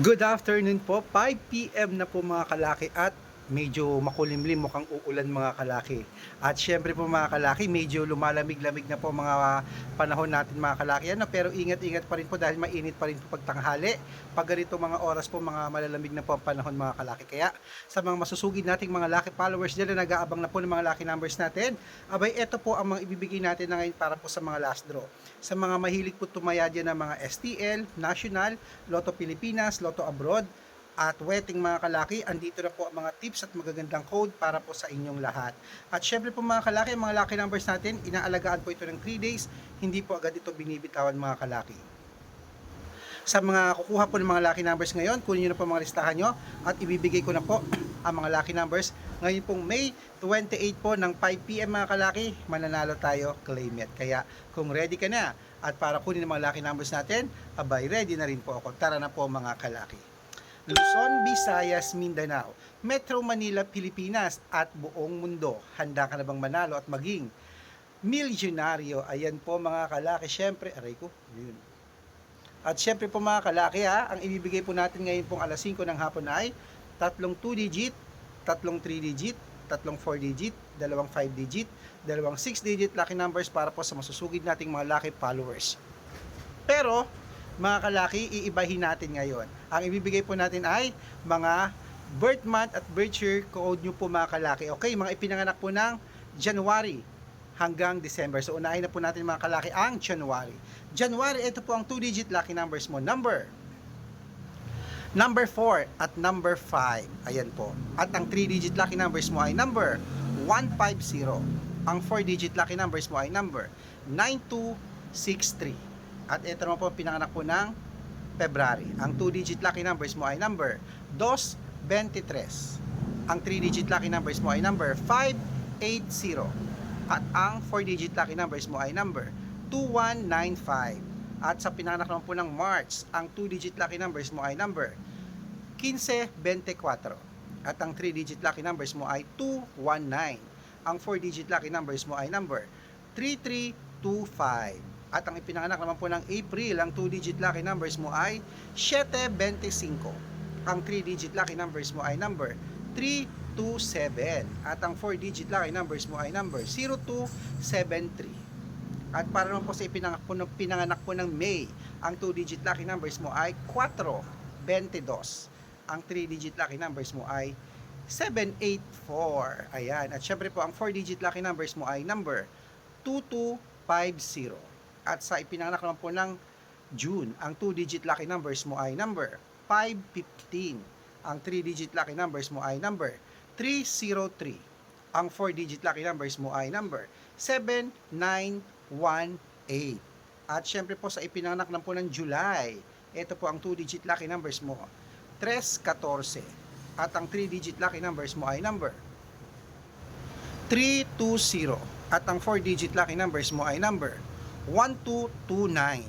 Good afternoon po. 5 p.m. na po mga kalaki at medyo makulimlim mukhang uulan mga kalaki. At syempre po mga kalaki, medyo lumalamig-lamig na po mga panahon natin mga kalaki. Ano, pero ingat-ingat pa rin po dahil mainit pa rin po pagtanghali. Pag ganito mga oras po mga malalamig na po ang panahon mga kalaki. Kaya sa mga masusugid nating mga lucky followers dyan na nag-aabang na po ng mga lucky numbers natin, abay ito po ang mga ibibigay natin na ngayon para po sa mga last draw. Sa mga mahilig po tumaya dyan ng mga STL, National, Lotto Pilipinas, Lotto Abroad, at wedding mga kalaki, andito na po ang mga tips at magagandang code para po sa inyong lahat. At syempre po mga kalaki, mga lucky numbers natin, inaalagaan po ito ng 3 days, hindi po agad ito binibitawan mga kalaki. Sa mga kukuha po ng mga lucky numbers ngayon, kunin nyo na po mga listahan nyo at ibibigay ko na po ang mga lucky numbers. Ngayon pong May 28 po ng 5pm mga kalaki, mananalo tayo, claim it. Kaya kung ready ka na at para kunin ang mga lucky numbers natin, abay ready na rin po ako. Tara na po mga kalaki. Luzon, Visayas, Mindanao, Metro Manila, Pilipinas at buong mundo. Handa ka na bang manalo at maging milyonaryo? Ayan po mga kalaki. Siyempre, aray ko, yun. At siyempre po mga kalaki ha, ang ibibigay po natin ngayon pong alas 5 ng hapon ay tatlong 2 digit, tatlong 3 digit, tatlong 4 digit, dalawang 5 digit, dalawang 6 digit lucky numbers para po sa masusugid nating mga lucky followers. Pero, mga kalaki, iibahin natin ngayon. Ang ibibigay po natin ay mga birth month at birth year code nyo po mga kalaki. Okay, mga ipinanganak po ng January hanggang December. So, unahin na po natin mga kalaki ang January. January, ito po ang 2-digit lucky numbers mo. Number, number 4 at number 5. Ayan po. At ang 3-digit lucky numbers mo ay number 150. Ang 4-digit lucky numbers mo ay number 9263. At ito naman po ang pinanganak po ng February. Ang 2-digit lucky numbers mo ay number 223. Ang 3-digit lucky numbers mo ay number 580. At ang 4-digit lucky numbers mo ay number 2195. At sa pinanganak naman po ng March, ang 2-digit lucky numbers mo ay number 1524. At ang 3-digit lucky numbers mo ay 219. Ang 4-digit lucky numbers mo ay number 3325. At ang ipinanganak naman po ng April, ang 2-digit lucky numbers mo ay 725. Ang 3-digit lucky numbers mo ay number 327. At ang 4-digit lucky numbers mo ay number 0273. At para naman po sa ipinanganak po, ng- pinanganak po ng May, ang 2-digit lucky numbers mo ay 422. Ang 3-digit lucky numbers mo ay 784. Ayan. At syempre po, ang 4-digit lucky numbers mo ay number 2250. At sa ipinanganak naman po ng June, ang 2-digit lucky numbers mo ay number 515. Ang 3-digit lucky numbers mo ay number 303. Ang 4-digit lucky numbers mo ay number 7918. At syempre po sa ipinanganak naman po ng July, ito po ang 2-digit lucky numbers mo, 314. At ang 3-digit lucky numbers mo ay number 320. At ang 4-digit lucky numbers mo ay number 1229.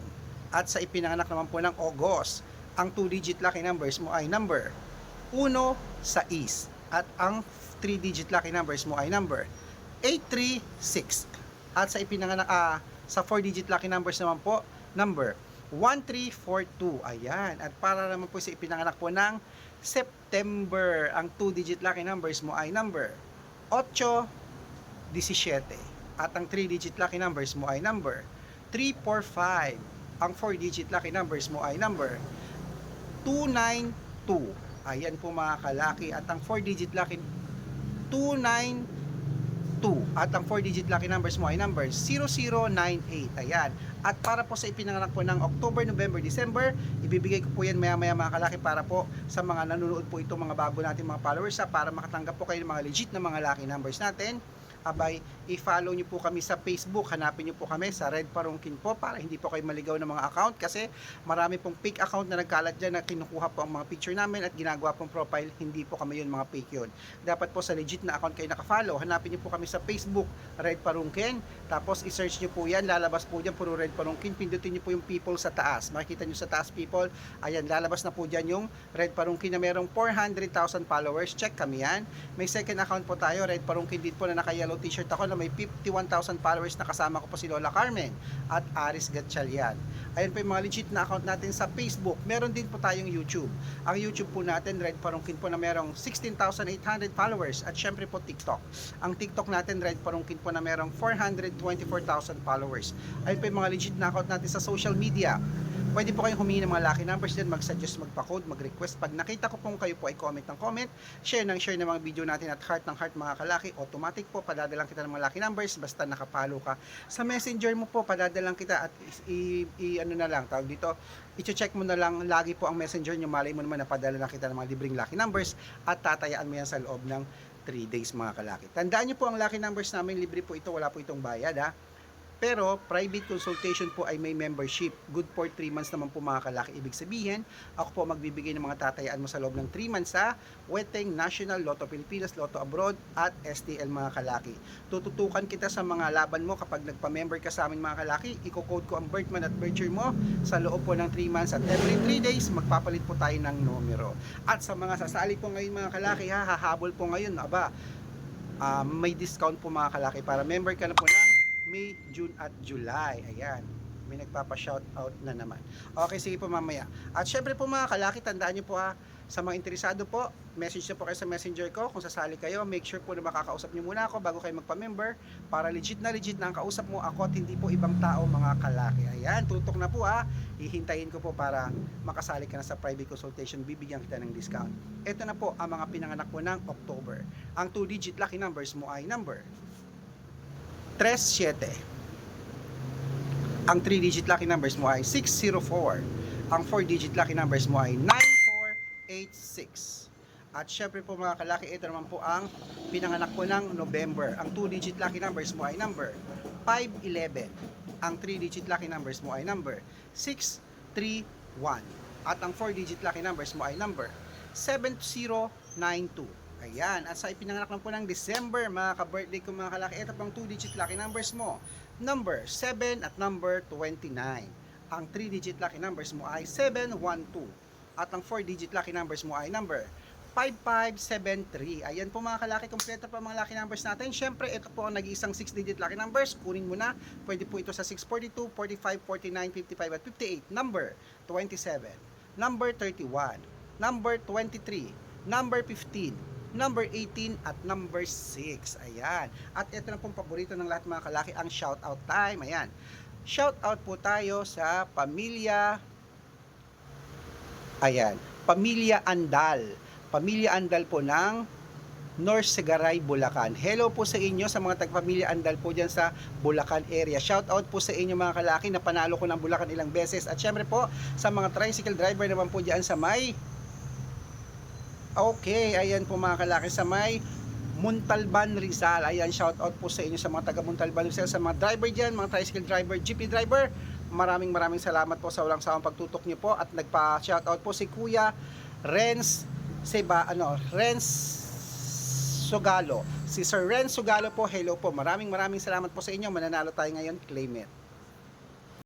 At sa ipinanganak naman po ng August, ang 2-digit lucky numbers mo ay number 1 sa East. At ang 3-digit lucky numbers mo ay number 836. At sa ipinanganak ah, sa 4-digit lucky numbers naman po, number 1342. Ayan. At para naman po sa ipinanganak po ng September, ang 2-digit lucky numbers mo ay number 817. At ang 3-digit lucky numbers mo ay number 345. Ang 4-digit lucky numbers mo ay number 292. Ayan po mga kalaki. At ang 4-digit lucky 292. At ang 4-digit lucky numbers mo ay number 0098. Ayan. At para po sa ipinanganak po ng October, November, December, ibibigay ko po yan maya-maya mga kalaki para po sa mga nanonood po itong mga bago natin mga followers ha, para makatanggap po kayo ng mga legit na mga lucky numbers natin abay, i-follow nyo po kami sa Facebook. Hanapin nyo po kami sa Red Parungkin po para hindi po kayo maligaw ng mga account kasi marami pong fake account na nagkalat dyan na kinukuha po ang mga picture namin at ginagawa pong profile. Hindi po kami yun mga fake yun. Dapat po sa legit na account kayo nakafollow. Hanapin nyo po kami sa Facebook, Red Parungkin. Tapos i-search nyo po yan. Lalabas po dyan puro Red Parungkin. Pindutin nyo po yung people sa taas. Makikita nyo sa taas people. Ayan, lalabas na po dyan yung Red Parungkin na merong 400,000 followers. Check kami yan. May second account po tayo, Red Parungkin din po na naka-yellow yellow t-shirt ako na may 51,000 followers na kasama ko po si Lola Carmen at Aris Gatchalian. Ayan po yung mga legit na account natin sa Facebook. Meron din po tayong YouTube. Ang YouTube po natin, Red Parungkin po na merong 16,800 followers at syempre po TikTok. Ang TikTok natin, Red Parungkin po na merong 424,000 followers. Ayun po yung mga legit na account natin sa social media. Pwede po kayong humingi ng mga lucky numbers din, mag-suggest, magpa-code, mag-request. Pag nakita ko pong kayo po ay comment ng comment, share ng share ng mga video natin at heart ng heart mga kalaki, automatic po, padadalang kita ng mga lucky numbers, basta nakapalo ka. Sa messenger mo po, padadalang kita at i, i- ano na lang, tawag dito, i-check mo na lang lagi po ang messenger nyo, malay mo naman na padala lang kita ng mga libreng lucky numbers at tatayaan mo yan sa loob ng 3 days mga kalaki. Tandaan nyo po ang lucky numbers namin, libre po ito, wala po itong bayad ha. Pero private consultation po ay may membership. Good for 3 months naman po mga kalaki. Ibig sabihin, ako po magbibigay ng mga tatayaan mo sa loob ng 3 months sa Weteng National, Lotto Pilipinas, Lotto Abroad at STL mga kalaki. Tututukan kita sa mga laban mo kapag nagpa-member ka sa amin mga kalaki. Iko-code ko ang birth month at birth year mo sa loob po ng 3 months at every 3 days magpapalit po tayo ng numero. At sa mga sasali po ngayon mga kalaki ha, hahabol po ngayon, aba, ah, may discount po mga kalaki para member ka na po ng May, June at July. Ayan. May nagpapa-shout out na naman. Okay, sige po mamaya. At syempre po mga kalaki, tandaan niyo po ha, sa mga interesado po, message niyo po kayo sa messenger ko. Kung sasali kayo, make sure po na makakausap niyo muna ako bago kayo magpa-member para legit na legit na ang kausap mo ako at hindi po ibang tao mga kalaki. Ayan, tutok na po ha. Hihintayin ko po para makasali ka na sa private consultation. Bibigyan kita ng discount. Ito na po ang mga pinanganak po ng October. Ang 2-digit lucky numbers mo ay number 37. Ang 3-digit lucky numbers mo ay 604. Ang 4-digit lucky numbers mo ay 9486. At syempre po mga kalaki, ito naman po ang pinanganak po ng November. Ang 2-digit lucky numbers mo ay number 511. Ang 3-digit lucky numbers mo ay number 631. At ang 4-digit lucky numbers mo ay number 7092. Ayan, at sa ipinanganak lang po ng December, mga ka-birthday ko mga kalaki, ito pang 2-digit lucky numbers mo. Number 7 at number 29. Ang 3-digit lucky numbers mo ay 712. At ang 4-digit lucky numbers mo ay number 5573. Ayan po mga kalaki, kompleto pa mga lucky numbers natin. Siyempre, ito po ang nag-iisang 6-digit lucky numbers. Kunin mo na. Pwede po ito sa 642, 45, 49, 55, at 58. Number 27. Number 31. Number 23. Number 15. Number 18 at number 6. Ayan. At ito na pong paborito ng lahat mga kalaki, ang shout out time. Ayan. Shout out po tayo sa pamilya Ayan, Pamilya Andal. Pamilya Andal po ng North Sagaray, Bulacan. Hello po sa inyo sa mga tagpamilya Andal po dyan sa Bulacan area. Shout out po sa inyo mga kalaki na panalo ko ng Bulacan ilang beses. At syempre po sa mga tricycle driver naman po dyan sa may Okay, ayan po mga kalaki sa may Muntalban Rizal. Ayan, shout out po sa inyo sa mga taga Muntalban Rizal, sa mga driver dyan, mga tricycle driver, jeepney driver. Maraming maraming salamat po sa walang sawang pagtutok niyo po at nagpa-shout out po si Kuya Renz Seba, ano, Renz Sugalo. Si Sir Renz Sugalo po, hello po. Maraming maraming salamat po sa inyo. Mananalo tayo ngayon, claim it.